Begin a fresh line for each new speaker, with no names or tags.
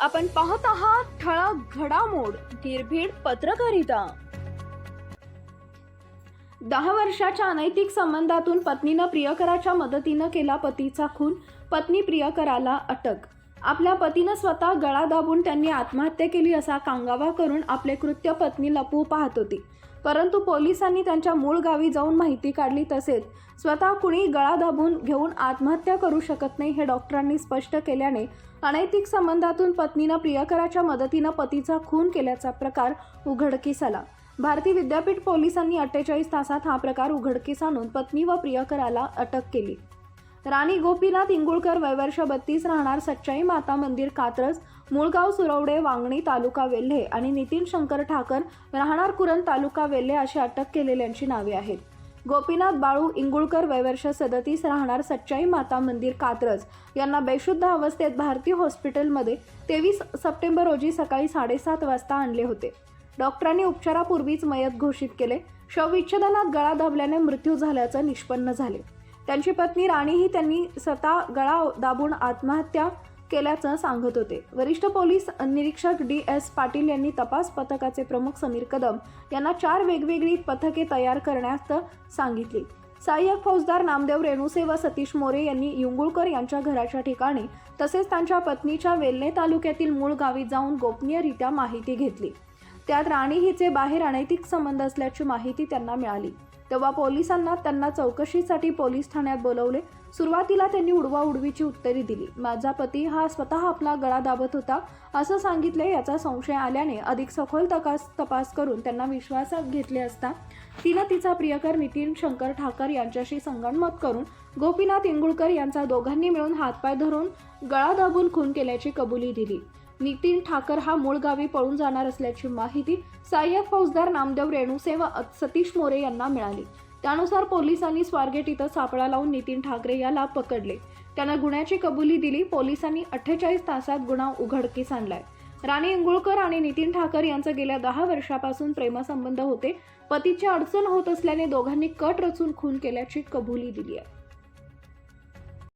आपण पाहत आहात ठळक घडामोड निर्भीड पत्रकारिता. दहा वर्षाच्या अनैतिक संबंधातून पत्नीनं प्रियकराच्या मदतीनं केला पतीचा खून पत्नी प्रियकराला अटक आपल्या पतीनं स्वतः गळा दाबून त्यांनी आत्महत्या केली असा कांगावा करून आपले कृत्य पत्नी लपवू पाहत होती. परंतु पोलिसांनी त्यांच्या मूळ गावी जाऊन माहिती काढली तसेच स्वतः कुणी गळा दाबून घेऊन आत्महत्या करू शकत नाही हे डॉक्टरांनी स्पष्ट केल्याने अनैतिक संबंधातून पत्नीनं प्रियकराच्या मदतीनं पतीचा खून केल्याचा प्रकार उघडकीस आला भारतीय विद्यापीठ पोलिसांनी अठ्ठेचाळीस तासात हा प्रकार उघडकीस आणून पत्नी व प्रियकराला अटक केली. राणी गोपीनाथ इंगुळकर वयवर्ष बत्तीस राहणार सच्चाई माता मंदिर कात्रज मुळगाव सुरवडे वांगणी तालुका वेल्हे आणि नितीन शंकर ठाकर राहणार कुरण तालुका वेल्हे अशी अटक केलेल्यांची नावे आहेत. गोपीनाथ बाळू इंगुळकर वयवर्ष सदतीस राहणार सच्चाई माता मंदिर कात्रज यांना बेशुद्ध अवस्थेत भारतीय हॉस्पिटलमध्ये तेवीस सप्टेंबर रोजी सकाळी साडेसात वाजता आणले होते. डॉक्टरांनी उपचारापूर्वीच मयत घोषित केले. शवविच्छेदनात गळा दाबल्याने मृत्यू झाल्याचं निष्पन्न झाले. त्यांची पत्नी राणीही त्यांनी स्वतः गळा दाबून आत्महत्या केल्याचं सांगत होते. वरिष्ठ पोलीस निरीक्षक डी एस पाटील यांनी तपास पथकाचे प्रमुख समीर कदम यांना चार वेगवेगळी पथके तयार करण्यास सांगितली. सहाय्यक फौजदार नामदेव रेणुसे व सतीश मोरे यांनी युंगुळकर यांच्या घराच्या ठिकाणी तसेच त्यांच्या पत्नीच्या वेल्हे तालुक्यातील मूळ गावी जाऊन गोपनीयरित्या माहिती घेतली. त्यात राणी हिचे बाहेर अनैतिक संबंध असल्याची माहिती त्यांना मिळाली. तेव्हा पोलिसांना त्यांना चौकशीसाठी पोलीस ठाण्यात बोलवले. सुरुवातीला त्यांनी उडवाउडवीची उत्तरे दिली. माझा पती हा स्वतः आपला गळा दाबत होता असं सांगितले याचा संशय आल्याने अधिक सखोल तपास तपास करून त्यांना विश्वासात घेतले असता तिनं तिचा प्रियकर नितीन शंकर ठाकर यांच्याशी संगणमत करून गोपीनाथ इंगुळकर यांचा दोघांनी मिळून हातपाय धरून गळा दाबून खून केल्याची कबुली दिली. नितीन ठाकर हा मूळ गावी पळून जाणार असल्याची माहिती सहाय्यक फौजदार नामदेव रेणुसे व सतीश मोरे यांना मिळाली. त्यानुसार पोलिसांनी स्वारगेट इथं सापळा लावून नितीन ठाकरे याला पकडले. त्यांना गुन्ह्याची कबुली दिली पोलिसांनी अठ्ठेचाळीस तासात गुन्हा उघडकीस आणलाय. राणी इंगुळकर आणि नितीन ठाकर यांचं गेल्या दहा वर्षापासून प्रेमसंबंध होते. पतीची अडचण होत असल्याने दोघांनी कट रचून खून केल्याची कबुली दिली आहे.